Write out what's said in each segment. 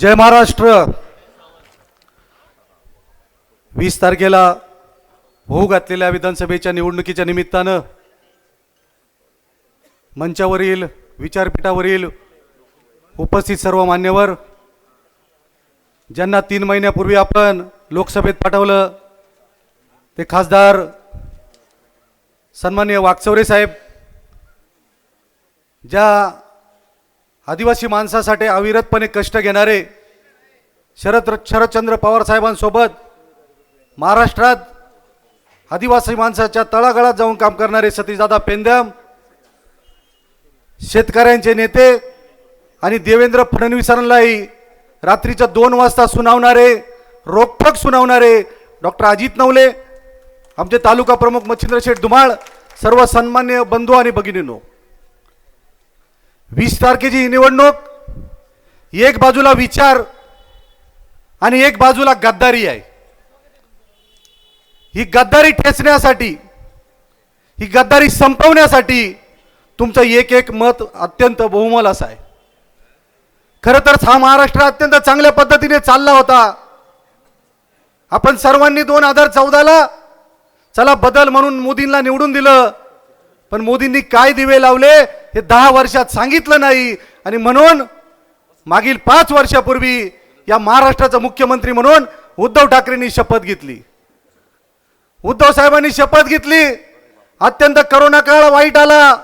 जय महाराष्ट्र. वीस तारखेला होऊ घातलेल्या विधानसभेच्या निवडणुकीच्या निमित्तानं मंचावरील विचारपीठावरील उपस्थित सर्व मान्यवर ज्यांना तीन महिन्यापूर्वी आपण लोकसभेत पाठवलं ते खासदार सन्माननीय वाकचौरे साहेब ज्या आदिवासी माणसासाठी अविरतपणे कष्ट घेणारे शरद शरदचंद्र पवार साहेबांसोबत महाराष्ट्रात आदिवासी माणसाच्या तळागाळात जाऊन काम करणारे सतीशदादा पेंदम शेतकऱ्यांचे नेते आणि देवेंद्र फडणवीसांनाही रात्रीच्या दोन वाजता सुनावणारे रोखोक सुनावणारे डॉक्टर अजित नवले आमचे तालुका प्रमुख मच्छिंद्र शेठ धुमाळ सर्व सन्मान्य बंधू आणि भगिनींनो. वीस तारखेची ही निवडणूक एक बाजूला विचार आणि एक बाजूला गद्दारी आहे. ही गद्दारी ठेचण्यासाठी ही गद्दारी संपवण्यासाठी तुमचं एक एक मत अत्यंत बहुमल असं आहे. खरं तर हा महाराष्ट्र अत्यंत चांगल्या पद्धतीने चालला होता. आपण सर्वांनी दोन हजार चौदाला चला बदल म्हणून मोदींना निवडून दिलं पण मोदींनी काय दिवे लावले? हे दहा वर्षात सांगितलं नाही. आणि म्हणून मागील पाच वर्षापूर्वी या महाराष्ट्राचा मुख्यमंत्री म्हणून उद्धव ठाकरेंनी शपथ घेतली. उद्धव साहेबांनी शपथ घेतली. अत्यंत करोना काळ वाईट आला.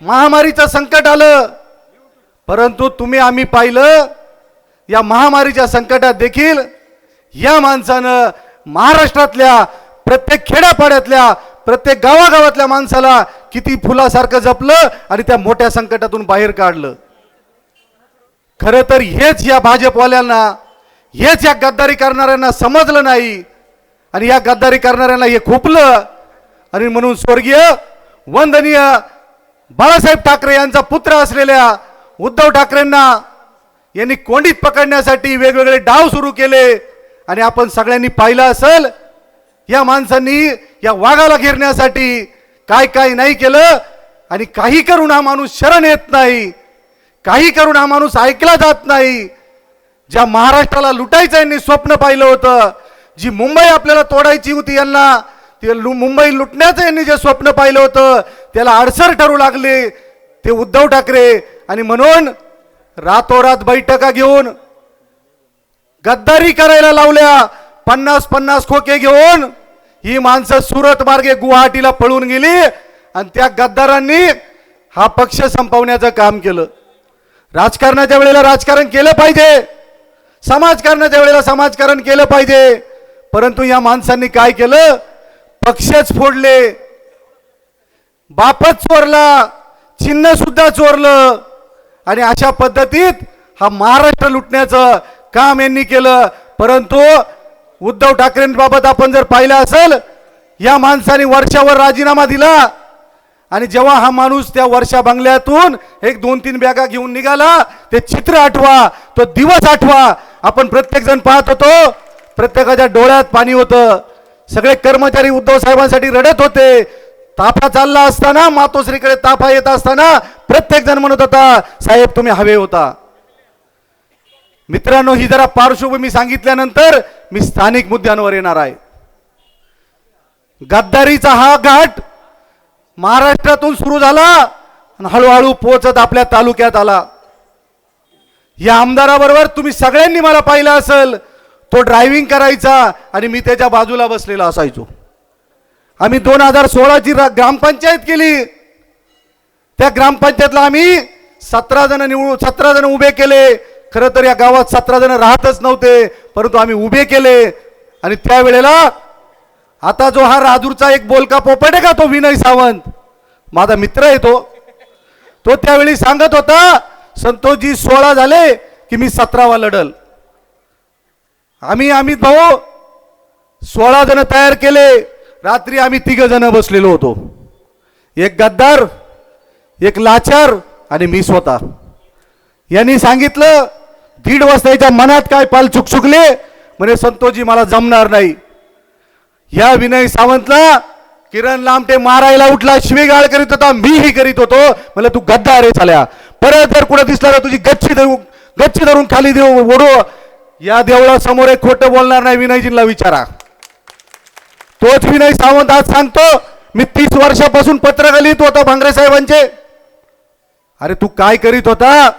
महामारीचं संकट आलं. परंतु तुम्ही आम्ही पाहिलं या महामारीच्या संकटात देखील या माणसानं महाराष्ट्रातल्या प्रत्येक खेड्यापाड्यातल्या प्रत्येक गावागावातल्या माणसाला किती फुलासारखं जपलं आणि त्या मोठ्या संकटातून बाहेर काढलं. खरं तर हेच या भाजपवाल्यांना हेच या गद्दारी करणाऱ्यांना समजलं नाही. आणि या गद्दारी करणाऱ्यांना हे खुपलं. आणि म्हणून स्वर्गीय वंदनीय बाळासाहेब ठाकरे यांचा पुत्र असलेल्या उद्धव ठाकरेंना यांनी कोंडीत पकडण्यासाठी वेगवेगळे डाव सुरू केले. आणि आपण सगळ्यांनी पाहिलं असेल या माणसांनी या वाघाला घेरण्यासाठी काय काय नाही केलं आणि काही करून हा माणूस शरण येत नाही. काही करून हा माणूस ऐकला जात नाही. ज्या महाराष्ट्राला लुटायचं यांनी स्वप्न पाहिलं होतं जी मुंबई आपल्याला तोडायची होती यांना ते लु मुंबई लुटण्याचं यांनी जे स्वप्न पाहिलं होतं त्याला अडसर ठरू लागले. ते उद्धव ठाकरे आणि म्हणून रातोरात बैठका घेऊन गद्दारी करायला लावल्या. पन्नास पन्नास खोके घेऊन ही माणसं सुरत मार्गे गुवाहाटीला पळून गेली आणि त्या गद्दारांनी हा पक्ष संपवण्याचं काम केलं. राजकारणाच्या वेळेला राजकारण केलं पाहिजे. समाजकारणाच्या वेळेला समाजकारण केलं पाहिजे. परंतु या माणसांनी काय केलं? पक्षच फोडले. बापच चोरला. चिन्ह सुद्धा चोरलं. आणि अशा पद्धतीत हा महाराष्ट्र लुटण्याचं काम यांनी केलं. परंतु उद्धव ठाकरेंबाबत आपण जर पाहिलं असेल या माणसाने वर्षावर राजीनामा दिला. आणि जेव्हा हा माणूस त्या वर्षा बंगल्यातून एक दोन तीन बॅगा घेऊन निघाला ते चित्र आठवा तो दिवस आठवा. आपण प्रत्येक जण पाहत होतो प्रत्येकाच्या डोळ्यात पाणी होतं. सगळे कर्मचारी उद्धव साहेबांसाठी रडत होते. ताफा चालला असताना मातोश्रीकडे ताफा येत असताना प्रत्येक जण म्हणत होता साहेब तुम्ही हवे होता. मित्रांनो ही जरा पार्श्वभूमी सांगितल्यानंतर मी स्थानिक मुद्द्यांवर येणार आहे. गद्दारीचा हा घाट महाराष्ट्रातून सुरू झाला आणि हळूहळू पोचत आपल्या तालुक्यात आला. या आमदाराबरोबर तुम्ही सगळ्यांनी मला पाहिलं असेल तो ड्रायव्हिंग करायचा आणि मी त्याच्या बाजूला बसलेला असायचो. आम्ही दोन हजार सोळाची ग्रामपंचायत केली त्या ग्रामपंचायतला आम्ही सतरा जण निवडून सतरा जण उभे केले. खरं तर या गावात सतरा जण राहतच नव्हते परंतु आम्ही उभे केले. आणि त्यावेळेला आता जो हा राजूरचा एक बोलका पोपट आहे का तो विनय सावंत? माझा मित्र आहे तो. तो त्यावेळी सांगत होता संतोषजी सोळा झाले की मी सतरावा लढल. आम्ही आम्ही भाऊ सोळा जण तयार केले. रात्री आम्ही तिघ जण बसलेलो होतो. एक गद्दार एक लाचार आणि मी स्वतः. यांनी सांगितलं दीड वाजता याच्या मनात काय पाल चुकचुकले म्हणे संतोषजी मला जमणार नाही. या विनय सावंतला किरण लामटे मारायला उठला शिवेगाळ करीत होता मीही करीत होतो. म्हणलं तू गद्दा रे चाल्या परत जर कुठं दिसला तर तुझी गच्ची धरू गच्ची धरून खाली देऊ ओढो. या देवळासमोर एक खोटं बोलणार नाही विनयजींना विचारा. तोच विनय सावंत आज सांगतो मी तीस वर्षापासून पत्रक लिहित होतो भांगरे साहेबांचे. अरे तू काय करीत होता?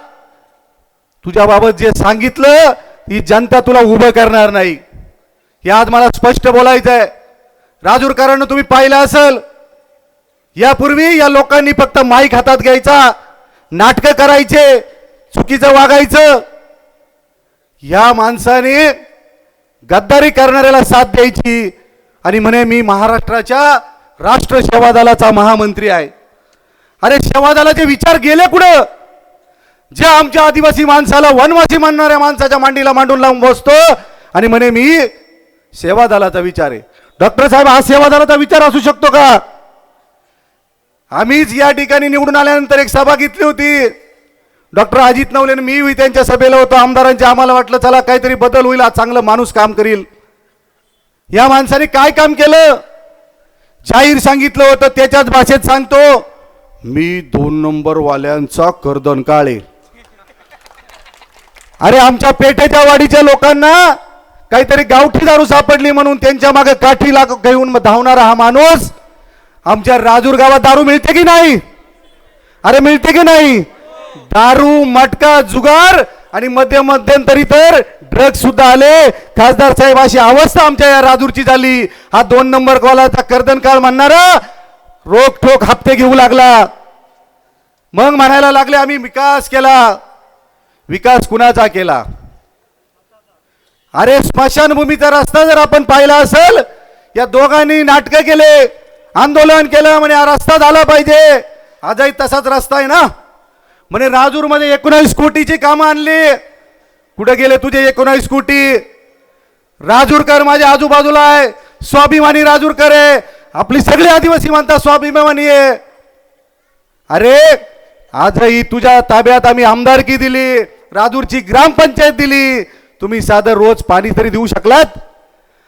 तुझ्याबाबत जे सांगितलं ही जनता तुला उभं करणार नाही. हे आज मला स्पष्ट बोलायचं आहे. राजूरकरांना तुम्ही पाहिलं असेल यापूर्वी या लोकांनी फक्त माईक हातात घ्यायचा नाटकं करायचे चुकीचं वागायचं. या माणसाने गद्दारी करणाऱ्याला साथ द्यायची आणि म्हणे मी महाराष्ट्राच्या राष्ट्र सेवा दलाचा महामंत्री आहे. अरे सेवा दलाचे विचार गेले कुठं? जे आमच्या आदिवासी माणसाला वनवासी म्हणणाऱ्या माणसाच्या मांडीला मांडून लावून बसतो आणि म्हणे मी सेवा दलाचा विचार आहे. डॉक्टर साहेब हा सेवा दलाचा विचार असू शकतो का? आम्हीच या ठिकाणी निवडून आल्यानंतर एक सभा घेतली होती. डॉक्टर अजित नवले मीही मी त्यांच्या सभेला होतो. आमदारांचे आम्हाला वाटलं चला काहीतरी बदल होईल आज चांगलं माणूस काम करील. या माणसाने काय काम केलं? जाहीर सांगितलं होतं त्याच्याच भाषेत सांगतो मी दोन नंबरवाल्यांचा कर्दन काळे अरे आमच्या पेठेच्या वाडीच्या लोकांना काहीतरी गावठी दारू सापडली म्हणून त्यांच्या मागे काठी लाग घेऊन धावणारा हा माणूस आमच्या राजूर गावात दारू मिळते की नाही? अरे मिळते की नाही? दारू मटका जुगार आणि मध्य मध्यंतरी तर ड्रग सुद्धा आले. खासदार साहेब अशी अवस्था आमच्या या राजूरची झाली. हा दोन नंबर कॉलाचा कर्दन काळ म्हणणारा रोख ठोक हप्ते घेऊ लागला. मग म्हणायला लागले आम्ही विकास केला. विकास कुणाचा केला? अरे स्मशानभूमीचा रस्ता जर आपण पाहिला असेल या दोघांनी नाटकं केले आंदोलन केलं म्हणे हा रस्ता झाला पाहिजे. आजही तसाच रस्ता आहे ना? म्हणे राजूरमध्ये एकोणावीस कोटीची कामं आणली. कुठे गेले तुझे एकोणावीस कोटी? राजूरकर माझ्या आजूबाजूला आहे. स्वाभिमानी राजूरकर आहे. आपली सगळी आदिवासी म्हणतात स्वाभिमानी आहे. अरे आजही तुझ्या ताब्यात आम्ही आमदारकी दिली. राजूरची ग्रामपंचायत दिली. तुम्ही साधं रोज पाणी तरी देऊ शकलात?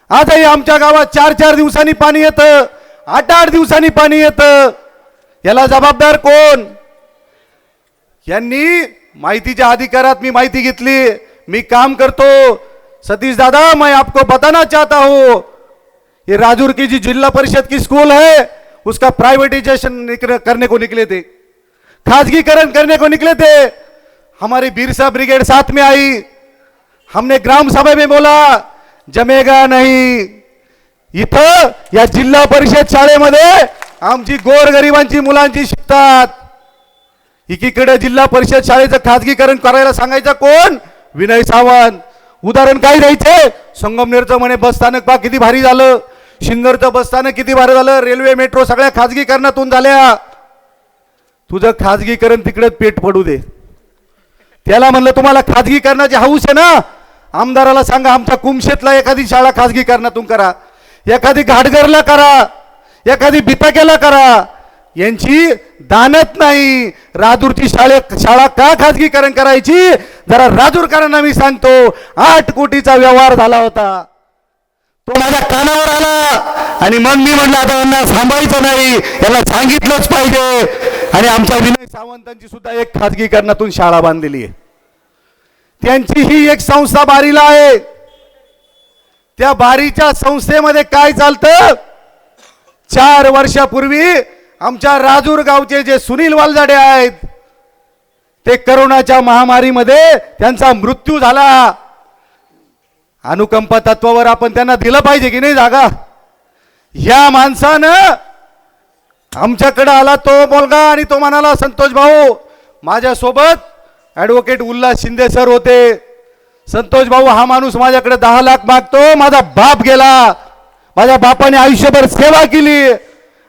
आजही आमच्या गावात चार चार दिवसांनी पाणी येतं. आठ आठ दिवसांनी पाणी येतं. याला जबाबदार कोण? यांनी माहितीच्या अधिकारात मी माहिती घेतली. मी काम करतो. सतीश दादा मैं आपको बताना चाहता हूं. ये राजूर की जी जिला परिषद की स्कूल है उसका प्राइवेटाइजेशन करने को निकले थे। खासगीकरण करने को निकले थे। हमारी बिरसा ब्रिगेड साथ में आई। हमने ग्राम सभा में बोला जमेगा नहीं। इथं या जिल्हा परिषद शाळेमध्ये आमची गोरगरिबांची मुलांची शिकतात। एकीकडे जिल्हा परिषद शाळेचं खाजगीकरण करायला सांगायचं कोण? विनय सावंत। उदाहरण काय द्यायचे? संगमनेरचं म्हणे बस स्थानक पा किती भारी झालं. शिन्नरचं बस स्थानक किती भारी झालं. रेल्वे मेट्रो सगळ्या खाजगीकरणातून झाल्या. तुझं खाजगीकरण तिकडे पेट पडू दे. त्याला म्हणलं तुम्हाला खाजगीकरणाची हाऊस आहे ना? आमदाराला सांगा आमच्या कुमशेतला एखादी शाळा खाजगीकरणातून करा. एखादी घाटघरला करा. एखादी बिताक्याला करा. यांची दानत नाही. राजूरची शाळे शाळा का खाजगीकरण करायची? जरा राजूरकरांना मी सांगतो आठ कोटीचा व्यवहार झाला होता. तो माझ्या कानावर आला आणि मग मी म्हटलं आता यांना थांबायचं नाही. याला सांगितलंच पाहिजे. आणि आमच्या विनय सावंतांची सुद्धा एक खाजगीकरणातून शाळा बांधलेली आहे. त्यांची ही एक संस्था बारीला आहे. त्या बारीच्या संस्थेमध्ये काय चालतं? चार वर्षापूर्वी आमच्या राजूर गावचे जे सुनील वालजाडे आहेत ते करोनाच्या महामारीमध्ये त्यांचा मृत्यू झाला. अनुकंपा तत्वावर आपण त्यांना दिलं पाहिजे की नाही जागा? या माणसानं आमच्याकडे आला तो मुलगा आणि तो म्हणाला संतोष भाऊ माझ्यासोबत ॲडव्होकेट उल्हास शिंदे सर होते. संतोष भाऊ हा माणूस माझ्याकडे दहा लाख मागतो. माझा बाप गेला. माझ्या बापाने आयुष्यभर सेवा केली.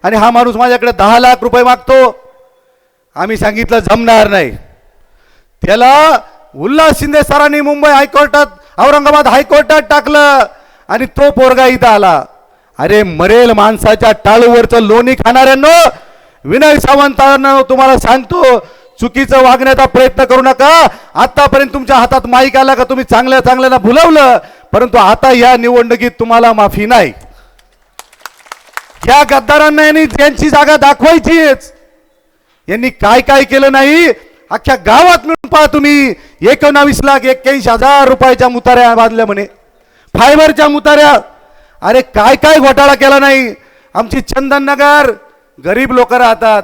आणि हा माणूस माझ्याकडे दहा लाख रुपये मागतो. आम्ही सांगितलं जमणार नाही. त्याला उल्हास शिंदे सरांनी मुंबई हायकोर्टात औरंगाबाद हायकोर्टात टाकलं. आणि तो पोरगा इथं आला. अरे मरेल माणसाच्या टाळूवरचं लोणी खाणाऱ्यांनो विनय सावंतांना तुम्हाला सांगतो चुकीचं वागण्याचा प्रयत्न करू नका. आतापर्यंत तुमच्या हातात माईक आला का तुम्ही चांगल्या चांगल्याला भुलवलं परंतु आता या निवडणुकीत तुम्हाला माफी नाही. या गद्दारांना यांनी त्यांची जागा दाखवायचीच. यांनी काय काय केलं नाही अख्ख्या गावात मिळून पहा तुम्ही. एकोणावीस लाख एक्क्याऐंशी हजार रुपयाच्या मुताऱ्या बांधल्या म्हणे. फायबरच्या मुताऱ्या. अरे काय काय घोटाळा केला नाही. आमची चंदननगर गरीब लोक राहतात.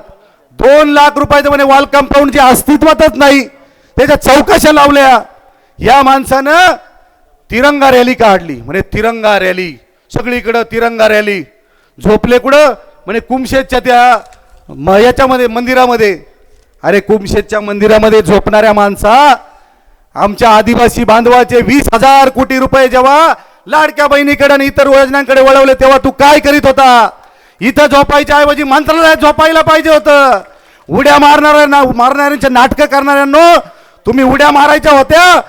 दोन लाख रुपयाचं म्हणे वॉल कंपाऊंड जे अस्तित्वातच नाही त्याच्या चौकशा लावल्या. या माणसानं तिरंगा रॅली काढली. म्हणे तिरंगा रॅली सगळीकडं तिरंगा रॅली झोपले कुठं? म्हणे कुमशेदच्या त्या म- याच्यामध्ये मंदिरामध्ये. अरे कुमशेदच्या मंदिरामध्ये झोपणाऱ्या माणसा आमच्या आदिवासी बांधवाचे वीस हजार कोटी रुपये जेव्हा लाडक्या बहिणीकडे आणि इतर योजनांकडे वळवले तेव्हा तू काय करीत होता? इथं झोपायच्या ऐवजी मंत्रालयात झोपायला पाहिजे होतं. उड्या मारणाऱ्या मारणाऱ्यांचे नाटकं करणाऱ्यांनो तुम्ही उड्या मारायच्या होत्या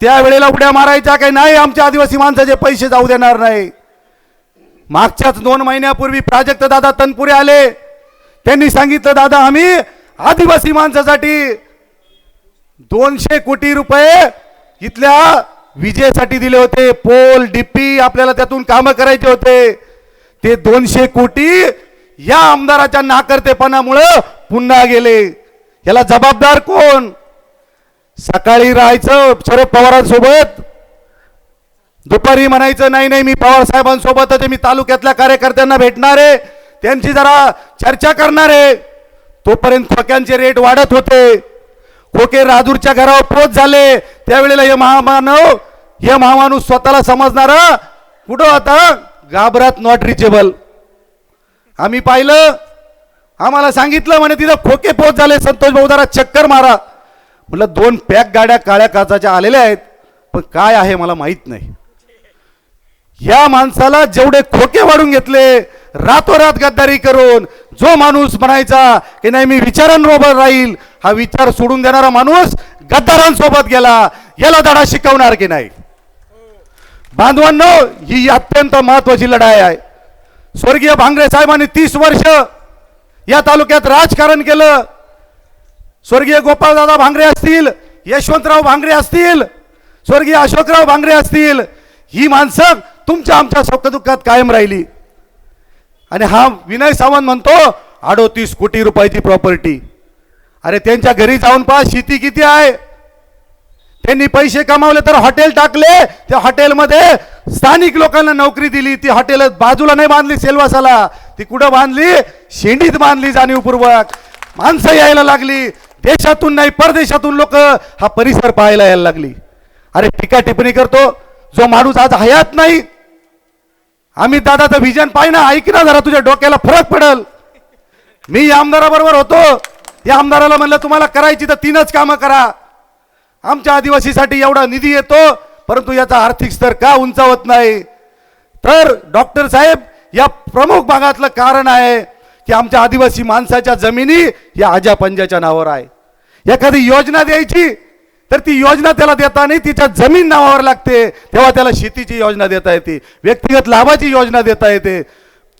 त्यावेळेला उड्या मारायच्या काही नाही आमच्या आदिवासी माणसाचे पैसे जाऊ देणार नाही. मागच्याच दोन महिन्यापूर्वी प्राजक्त दादा तनपुरे आले. त्यांनी सांगितलं दादा आम्ही आदिवासी माणसासाठी दोनशे कोटी रुपये इथल्या विजेसाठी दिले होते. पोल डिप्पी आपल्याला त्यातून कामं करायचे होते. ते दोनशे कोटी या आमदाराच्या नाकर्तेपणामुळं पुन्हा गेले. याला जबाबदार कोण? सकाळी राहायचं शरद पवारांसोबत. दुपारी म्हणायचं नाही नाही मी पवार साहेबांसोबतच मी तालुक्यातल्या कार्यकर्त्यांना भेटणार आहे. त्यांची जरा चर्चा करणार आहे. तोपर्यंत खोक्यांचे रेट वाढत होते. खोके राजूरच्या घरावर पोच झाले. त्यावेळेला हे महामानव हे महामाणूस स्वतःला समजणार कुठं आता गाभरात नॉट रिचेबल आम्ही पाहिलं आम्हाला सांगितलं म्हणे तिथं खोके पोच झाले संतोष भाऊ जरा चक्कर मारा. म्हटलं दोन पॅक गाड्या काळ्या काचाच्या आलेल्या आहेत पण काय आहे मला माहीत नाही. या माणसाला जेवढे खोके वाढून घेतले रातोरात गद्दारी करून जो माणूस म्हणायचा की नाही मी विचारांबरोबर राहील हा विचार सोडून देणारा माणूस गद्दारांसोबत गेला याला धडा शिकवणार की नाही? बांधवांनो ही अत्यंत महत्वाची लढाई आहे. स्वर्गीय भांगरे साहेबांनी तीस वर्ष या तालुक्यात राजकारण केलं. स्वर्गीय गोपाळदादा भांगरे असतील यशवंतराव भांगरे असतील स्वर्गीय अशोकराव भांगरे असतील ही माणसं तुमच्या आमच्या सुखदुःखात कायम राहिली. आणि हा विनय सावंत म्हणतो अडोतीस कोटी रुपयाची प्रॉपर्टी. अरे त्यांच्या घरी जाऊन पहा शेती किती आहे? त्यांनी पैसे कमावले तर हॉटेल टाकले. त्या हॉटेलमध्ये स्थानिक लोकांना नोकरी दिली. ती हॉटेल बाजूला नाही बांधली सेल्वासाला. ती कुठं बांधली? शेंडीत बांधली जाणीवपूर्वक. माणसं यायला लागली. देशातून नाही परदेशातून लोक हा परिसर पाहायला यायला लागली. अरे टीका टिप्पणी करतो. जो माणूस आज हयात नाही आम्ही दादाचं व्हिजन पाहिजे ना ऐक ना जरा तुझ्या डोक्याला फरक पडल. मी या आमदाराबरोबर होतो. या आमदाराला म्हणलं तुम्हाला करायची तर तीनच कामं करा. आमच्या आदिवासीसाठी एवढा निधी येतो परंतु याचा आर्थिक स्तर का उंचावत नाही? तर डॉक्टर साहेब या प्रमुख भागातलं कारण आहे की आमच्या आदिवासी माणसाच्या जमिनी या आजा पंजाच्या नावावर आहे. एखादी योजना द्यायची तर ती योजना त्याला देता नाही तिच्या जमीन नावावर लागते तेव्हा त्याला शेतीची योजना देता येते व्यक्तिगत लाभाची योजना देता येते.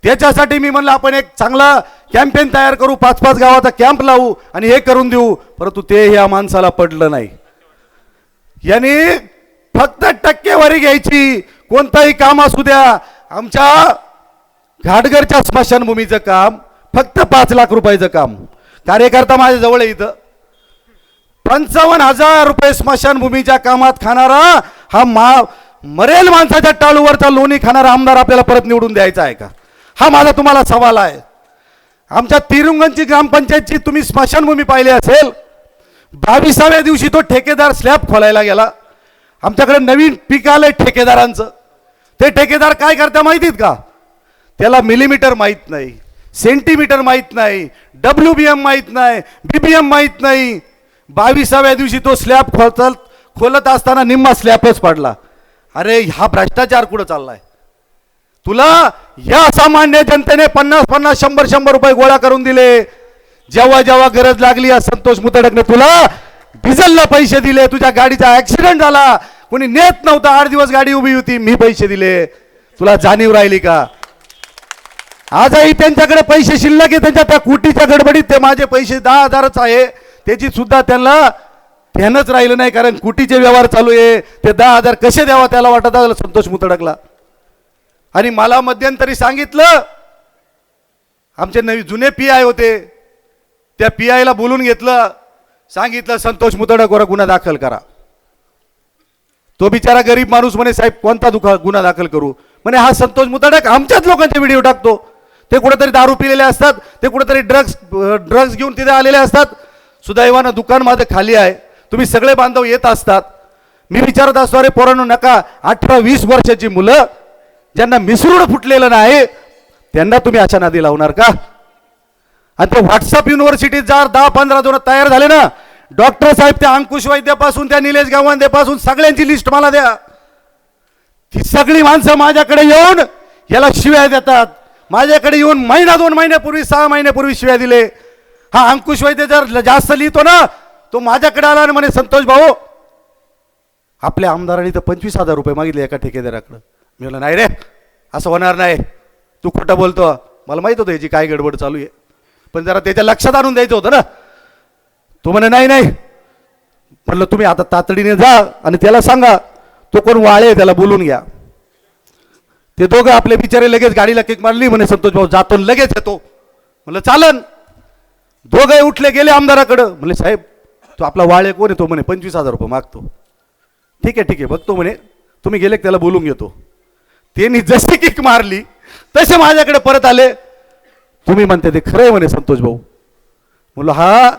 त्याच्यासाठी मी म्हणलं आपण एक चांगला कॅम्पेन तयार करू पाच पाच गावाचा कॅम्प लावू आणि हे करून देऊ परंतु ते ह्या माणसाला पडलं नाही. यांनी फक्त टक्केवारी घ्यायची. कोणताही काम असू द्या. आमच्या घाटघरच्या स्मशानभूमीचं काम फक्त पाच लाख रुपयाचं काम. कार्यकर्ता माझ्या जवळ आहे इथं. पंचावन्न हजार रुपये स्मशानभूमीच्या कामात खाणारा हा मा मरेल माणसाच्या टाळूवरचा लोणी खाणारा आमदार आपल्याला परत निवडून द्यायचा आहे का? हा माझा तुम्हाला सवाल आहे. आमच्या तिरुंगणची ग्रामपंचायतची तुम्ही स्मशानभूमी पाहिली असेल बावीसाव्या दिवशी तो ठेकेदार स्लॅब खोलायला गेला. आमच्याकडे नवीन पीक आलंय ठेकेदारांचं. ते ठेकेदार काय करता माहितीत का? त्याला मिलीमीटर माहीत नाही सेंटीमीटर माहीत नाही डब्ल्यू बी एम माहीत नाही बी बी एम माहीत नाही. बावीसाव्या दिवशी तो स्लॅब खोलत खोलत असताना निम्मा स्लॅबच पडला. अरे हा भ्रष्टाचार कुठं चाललाय? तुला या सामान्य जनतेने पन्नास पन्नास शंभर शंभर रुपये गोळा करून दिले. जेव्हा जेव्हा गरज लागली या संतोष मुतडकने तुला डिझेलला पैसे दिले तुझ्या गाडीचा ऍक्सिडेंट झाला. कोणी नेत नव्हता आठ दिवस गाडी उभी होती मी पैसे दिले. तुला जाणीव राहिली का? आजही त्यांच्याकडे पैसे शिल्लक आहे त्यांच्या त्या कुटीच्या गडबडीत ते माझे पैसे दहा हजारच आहे. त्याची सुद्धा त्यांना ध्यानच राहिलं नाही कारण कुटीचे व्यवहार चालू आहे. ते दहा हजार कसे द्यावा त्याला वाटत आलं संतोष मुतडकला. आणि मला मध्यंतरी सांगितलं आमचे नवी जुने पी आय होते. त्या पी आयला बोलून घेतलं सांगितलं संतोष मुतडकवर गुन्हा दाखल करा. तो बिचारा गरीब माणूस म्हणे साहेब कोणता दुखा गुन्हा दाखल करू? म्हणे हा संतोष मुतडक आमच्याच लोकांचे व्हिडिओ टाकतो. ते कुठेतरी दारू पिलेले असतात ते कुठेतरी ड्रग्स ड्रग्स घेऊन तिथे आलेले असतात. सुदैवानं दुकान माझं खाली आहे. तुम्ही सगळे बांधव येत असतात. मी विचारत असतो अरे पोरांनो नका. अठरा वीस वर्षाची मुलं ज्यांना मिसरूड फुटलेलं नाही त्यांना तुम्ही अशा नादी लावणार का? आणि ते व्हॉट्सअप युनिव्हर्सिटीत जर दहा पंधरा जण तयार झाले ना डॉक्टर साहेब त्या अंकुश वैद्यापासून त्या निलेश गावांदेपासून सगळ्यांची लिस्ट मला द्या. ती सगळी माणसं माझ्याकडे येऊन याला शिव्या देतात. माझ्याकडे येऊन महिना दोन महिन्यापूर्वी सहा महिन्यापूर्वी शिव्या दिले. हा अंकुश वैद्य जर जास्त लिहितो ना तो माझ्याकडे आला आणि म्हणे संतोष भाऊ आपल्या आमदारांनी तर पंचवीस हजार रुपये मागितले एका ठेकेदाराकडं. मी म्हणलं नाही रे असं होणार नाही. तू खोटं बोलतो. मला माहीत होतं याची काय गडबड चालू आहे. पण जरा त्याच्या लक्षात आणून द्यायचं होतं ना. तो म्हणे नाही नाही. म्हटलं तुम्ही आता तातडीने जा आणि त्याला सांगा तो कोण वाळे त्याला बोलून घ्या. ते दोघं आपले बिचारे लगेच गाडीला किक मारली म्हणे संतोष भाऊ जातो आणि लगेच येतो. म्हणलं चालन. दोघे उठले गेले आमदाराकडं. म्हणले साहेब तो आपला वाळे कोण आहे? तो म्हणे पंचवीस हजार रुपये मागतो. ठीक आहे ठीक आहे. बघतो म्हणे तुम्ही गेले त्याला बोलून घेतो. त्यांनी जशी किक मारली तसे माझ्याकडे परत आले. तुम्ही म्हणते ते खरंय म्हणे संतोष भाऊ. म्हणलं हा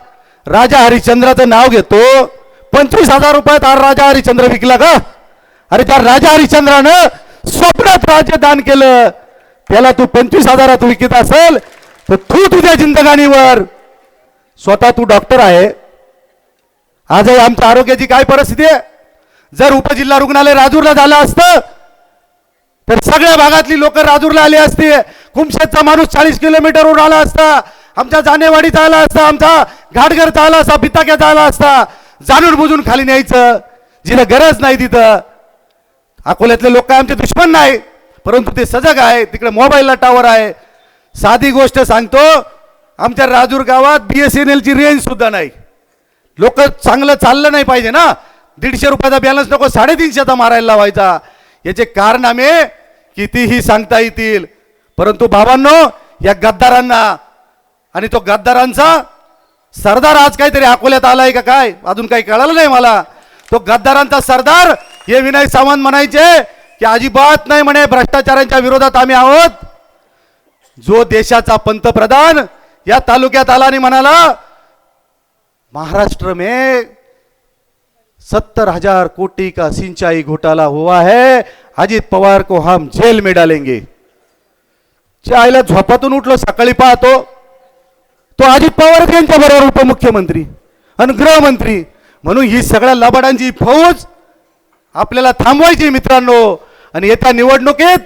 राजा हरिश्चंद्राचं नाव घेतो पंचवीस हजार रुपयात हा राजा हरिश्चंद्र विकला का? अरे त्या राजा हरिश्चंद्रानं स्वप्नात राज्य दान केलं. त्याला तू पंचवीस हजारात विकत असेल तर तू तुझ्या जिंदगानीवर स्वतः तू डॉक्टर आहे. आजही आमच्या आरोग्याची काय परिस्थिती आहे? जर उपजिल्हा रुग्णालय राजूरला झालं असतं तर सगळ्या भागातली लोक राजूरला आली असती. कुमशेतचा माणूस चाळीस किलोमीटरवर आला असता. आमच्या जानेवाडीचा आला असता आमचा घाटघरचा आला असता बिताक्याचा आला असता. जाणून बुजून खाली न्यायचं. जिथं गरज नाही तिथं. अकोल्यातले लोक काय आमचे दुश्मन नाही परंतु ते सजग आहे. तिकडे मोबाईलला टावर आहे. साधी गोष्ट सांगतो आमच्या राजूर गावात बी एस एन एलची रेंज सुद्धा नाही. लोक चांगलं चाललं नाही पाहिजे ना. दीडशे रुपयाचा बॅलन्स नको साडेतीनशेचा मारायला लावायचा. याचे कारनामे कितीही सांगता येतील. परंतु बाबांनो या गद्दारांना आणि तो गद्दारांचा सरदार आज काहीतरी अकोल्यात आलाय का काय? अजून काही कळालं नाही मला. तो गद्दारांचा सरदार हे विनय सावंत म्हणायचे की अजिबात नाही म्हणे भ्रष्टाचारांच्या विरोधात आम्ही आहोत. जो देशाचा पंतप्रधान या तालुक्यात आला आणि म्हणाला महाराष्ट्र में सत्तर हजार कोटी का सिंचाई घोटाला हुआ है अजित पवार को हम जेल में डालेंगे। आईला झोपातून उठलो सकाळी पाहतो तो अजित पवार यांच्या बरोबर उपमुख्यमंत्री आणि गृहमंत्री. म्हणून ही सगळ्या लबाडांची फौज आपल्याला थांबवायची मित्रांनो. आणि येत्या निवडणुकीत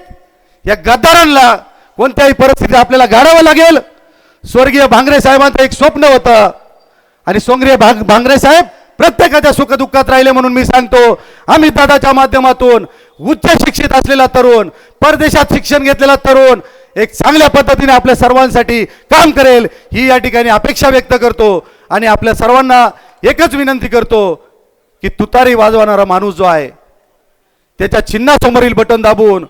या गद्दारांना कोणत्याही परिस्थितीत आपल्याला गाडावं लागेल. स्वर्गीय भांगरे साहेबांचं एक स्वप्न होतं. आणि सोंगरे भांग भांगरे साहेब प्रत्येकाच्या सुखदुःखात राहिले म्हणून मी सांगतो आम्ही दादाच्या माध्यमातून उच्च शिक्षित असलेला तरुण परदेशात शिक्षण घेतलेला तरुण एक चांगल्या पद्धतीने आपल्या सर्वांसाठी काम करेल ही या ठिकाणी अपेक्षा व्यक्त करतो आणि आपल्या सर्वांना एकच विनंती करतो की तुतारी वाजवणारा माणूस जो आहे त्याच्या चिन्हासमोरील बटन दाबून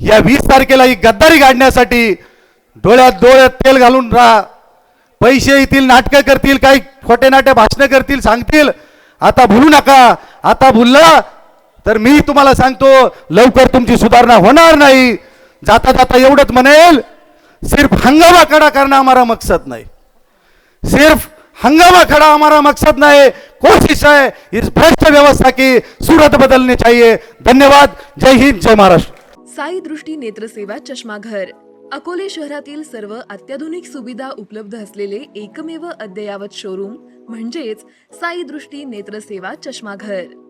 या वीस तारखेला ही गद्दारी काढण्यासाठी डोळ्यात डोळ्यात तेल घालून राहा. पैसे येतील नाटकं करतील काही खोटे नाटे भाषणं करतील सांगतील. आता भुलू नका. आता भुलला तर मी तुम्हाला सांगतो लवकर तुमची सुधारणा होणार नाही. जाता जाता एवढंच म्हणेल सिर्फ हंगामा खड़ा करना हमारा मकसद नाही. सिर्फ हंगामा खड़ा हमारा मकसद नाही. कोशिश है इस भ्रष्ट व्यवस्था की सूरत बदलनी चाहिए. धन्यवाद. जय हिंद जय महाराष्ट्र. साई दृष्टी नेत्रसेवा चष्माघर. अकोले शहरातील सर्व अत्याधुनिक सुविधा उपलब्ध असलेले एकमेव अद्ययावत शोरूम म्हणजेच साई दृष्टी नेत्रसेवा चष्माघर.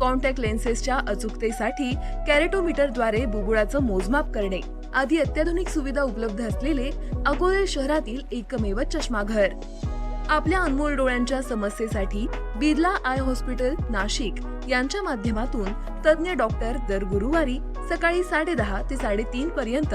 कॉन्टॅक्ट लेन्सेसच्या अचूकतेसाठी कॅरेटोमीटरद्वारे बुबुळाचं मोजमाप करणे. आदी अत्याधुनिक सुविधा उपलब्ध असलेले अकोले शहरातील एकमेव चष्माघर. आपल्या अनमोल डोळ्यांच्या समस्येसाठी बिर्ला आय हॉस्पिटल नाशिक यांच्या माध्यमातून तज्ज्ञ डॉक्टर दर गुरुवारी सकाळी साडेदहा ते साडेतीन पर्यंत